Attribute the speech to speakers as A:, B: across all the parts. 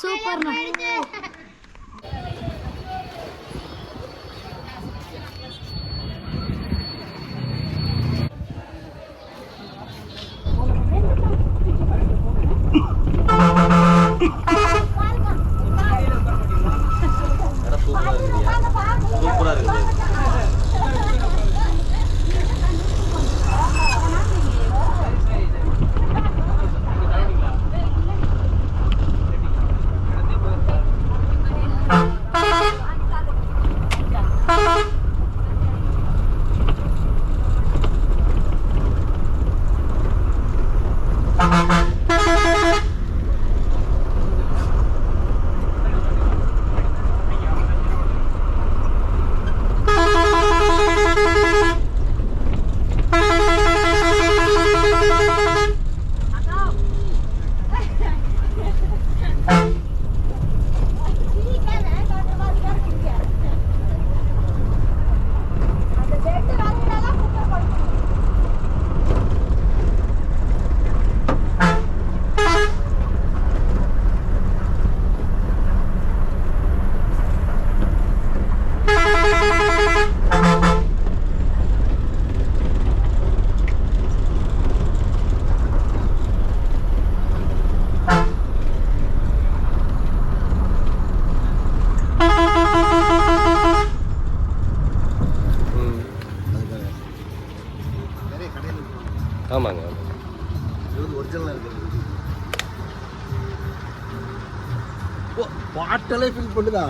A: சூப்பர்ண்ணா.
B: இது வந்து ஒரிஜினலாக இருக்குது. ஓ பாட்டெல்லாம் ஃபில் பண்ணுதா?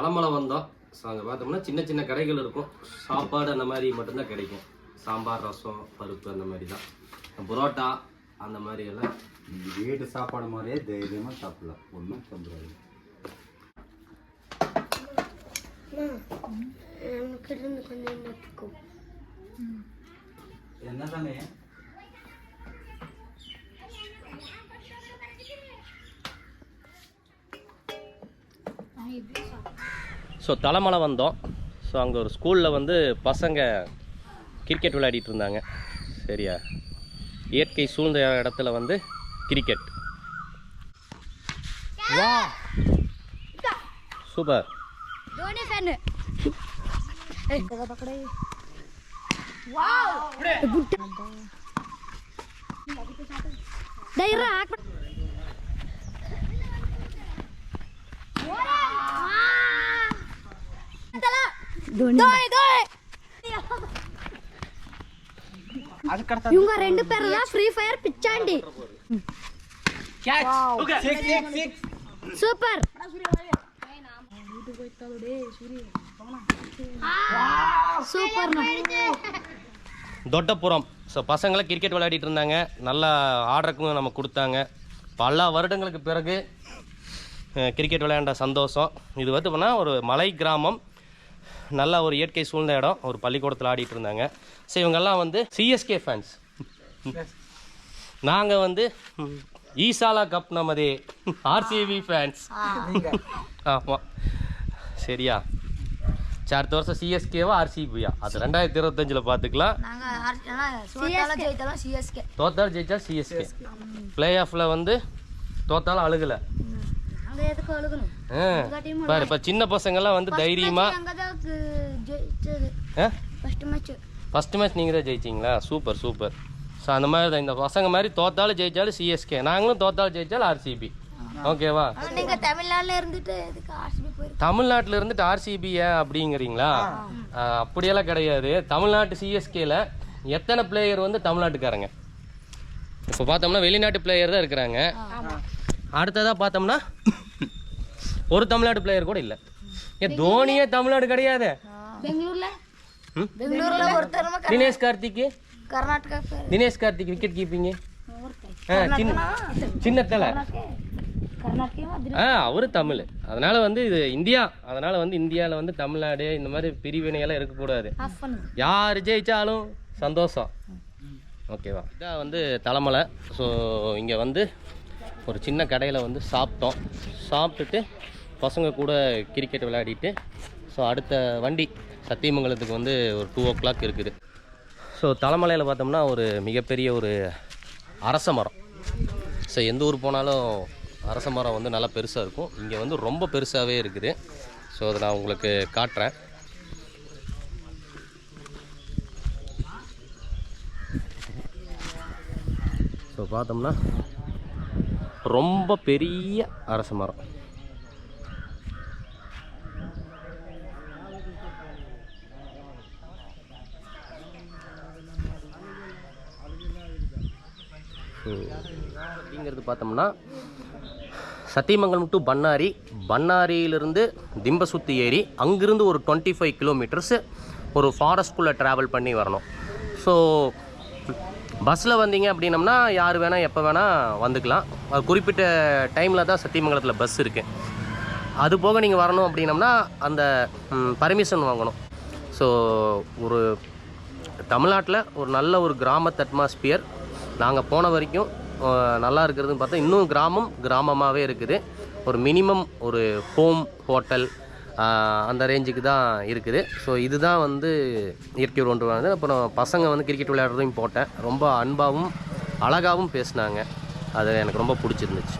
C: அலமலை வந்தோம் ஸோ அங்கே பார்த்தோம்னா சின்ன சின்ன கடைகள் இருக்கும். சாப்பாடு அந்த மாதிரி மட்டும்தான் கிடைக்கும். சாம்பார் ரசம் பருப்பு அந்த மாதிரி தான். புரோட்டா அந்த மாதிரி எல்லாம்.
D: வீட்டு சாப்பாடு மாதிரியே தைரியமாக சாப்பிடலாம். ஒன்றும் தொந்தரவு என்ன
C: ஸோ தலைமலை வந்தோம். ஸோ அங்கே ஒரு ஸ்கூலில் வந்து பசங்க கிரிக்கெட் விளையாடிட்டு இருந்தாங்க. சரியா? இயற்கை சூழ்ந்த இடத்துல வந்து கிரிக்கெட் வா. Super
A: ಧೋನಿ ಫ್ಯಾನ್ ಧೈರ್ಯ ಹಾಕ್ಬಿಟ್ಟು இவங்க ரெண்டு பேரும் தான் ஃப்ரீ ஃபயர் பிச்சாண்டி சூப்பர் சூப்பர்ண்ணா
C: தொட்டப்புறம். ஸோ பசங்களை கிரிக்கெட் விளையாடிட்டு இருந்தாங்க. நல்லா ஆர்டருக்கும் நம்ம கொடுத்தாங்க. பல வருடங்களுக்கு பிறகு கிரிக்கெட் விளையாண்ட சந்தோஷம். இது வந்து ஒரு மலை கிராமம். நல்ல ஒரு இயற்கை சூழ்ந்த இடம். ஒரு பள்ளிக்கூடத்தில் ஆடிட்டு இருந்தாங்க. ஸோ இவங்கெல்லாம் வந்து சிஎஸ்கே ஃபேன்ஸ் நாங்கள் வந்து ஈசாலா கப் நமதே ஆர்சிபி ஃபேன்ஸ் ஆமாம் சரியா? சரி, அடுத்த வருஷம் சிஎஸ்கேவா ஆர்சிபியா அது ரெண்டாயிரத்தி இருபத்தஞ்சில் பார்த்துக்கலாம்
A: சிஎஸ்கே
C: தோத்தாலும் ஜெயிச்சா சிஎஸ்கே பிளே ஆஃப்ல வந்து தோத்தாலும் அழுகல.
A: நாங்க எதுக்கு அழுகணும்?
C: ஆ, பாரு இப்போ சின்ன பசங்கெல்லாம் வந்து தைரியமா
A: ஃபர்ஸ்ட் மேட்ச்
C: ஃபர்ஸ்ட் மேட்ச் நீங்கள் தான் ஜெயிச்சிங்களா? Super super. ஸோ அந்த மாதிரி தான் இந்த பசங்க மாதிரி தோத்தாலும் ஜெயிச்சாலும் சிஎஸ்கே நாங்களும் தோத்தாலும் ஜெயிச்சாலும் ஆர்சிபி ஓகேவா
A: நீங்க தமிழ்நாட்டுல இருந்துட்டு
C: தமிழ்நாட்டில் இருந்துட்டு ஆர்சிபி அப்படிங்கிறீங்களா? ஆ, அப்படியெல்லாம் கிடையாது. தமிழ்நாட்டு சிஎஸ்கேல எத்தனை பிளேயர் வந்து தமிழ்நாட்டுக்காரங்க? இப்போ பார்த்தோம்னா வெளிநாட்டு பிளேயர் தான் இருக்கிறாங்க. அடுத்ததாக பார்த்தோம்னா ஒரு தமிழ்நாட்டு பிளேயர் கூட இல்லை. ஏன் தோனியே தமிழ்நாடு கிடையாது. தினேஷ் கார்த்திக் தினேஷ் கார்த்திக் விக்கெட் கீப்பிங்கு சின்ன சின்ன தலை அவரு தமிழ். அதனால வந்து இது இந்தியா. அதனால வந்து இந்தியாவில் வந்து தமிழ்நாடு இந்த மாதிரி பிரிவினையெல்லாம் இருக்கக்கூடாது யார் ஜெயிச்சாலும் சந்தோஷம். ஓகேவா இதான் வந்து தலைமலை. ஸோ இங்கே வந்து ஒரு சின்ன கடையில் வந்து சாப்பிட்டோம். சாப்பிட்டுட்டு பசங்க கூட கிரிக்கெட் விளையாடிட்டு ஸோ அடுத்த வண்டி சத்தியமங்கலத்துக்கு வந்து ஒரு டூ ஓ கிளாக் இருக்குது. ஸோ தலைமலையில் பார்த்தோம்னா ஒரு மிகப்பெரிய ஒரு அரச மரம். ஸோ எந்த ஊர் போனாலும் அரச மரம் வந்து நல்லா பெருசாக இருக்கும். இங்கே வந்து ரொம்ப பெருசாகவே இருக்குது. ஸோ அதை நான் உங்களுக்கு காட்டுறேன். ஸோ பார்த்தோம்னா ரொம்ப பெரிய அரச மரம். அப்படிங்கிறது பார்த்தோம்னா சத்தியமங்கலம் டு பண்ணாரி. பண்ணாரியிலிருந்து திம்பசுத்தி ஏரி அங்கிருந்து ஒரு டுவெண்ட்டி ஃபைவ் கிலோமீட்டர்ஸு ஒரு ஃபாரஸ்ட்குள்ளே ட்ராவல் பண்ணி வரணும். ஸோ பஸ்ஸில் வந்தீங்க அப்படின்னம்னா யார் வேணால் எப்போ வேணால் வந்துக்கலாம். அது குறிப்பிட்ட டைமில் தான் சத்தியமங்கலத்தில் பஸ் இருக்குது அது போக நீங்கள் வரணும் அப்படின்னம்னா அந்த பர்மிஷன் வாங்கணும். ஸோ ஒரு தமிழ்நாட்டில் ஒரு நல்ல ஒரு கிராமத்து அட்மாஸ்பியர் நாங்கள் போன வரைக்கும் நல்லா இருக்கிறதுன்னு பார்த்தா இன்னும் கிராமம் கிராமமாகவே இருக்குது. ஒரு மினிமம் ஒரு ஹோம் ஹோட்டல் அந்த ரேஞ்சுக்கு தான் இருக்குது. ஸோ இதுதான் வந்து இயற்கை ஒன்று வந்து அப்புறம் பசங்க வந்து கிரிக்கெட் விளையாடுறதையும் போட்டேன். ரொம்ப அன்பாகவும் அழகாகவும் பேசினாங்க. அது எனக்கு ரொம்ப பிடிச்சிருந்துச்சு.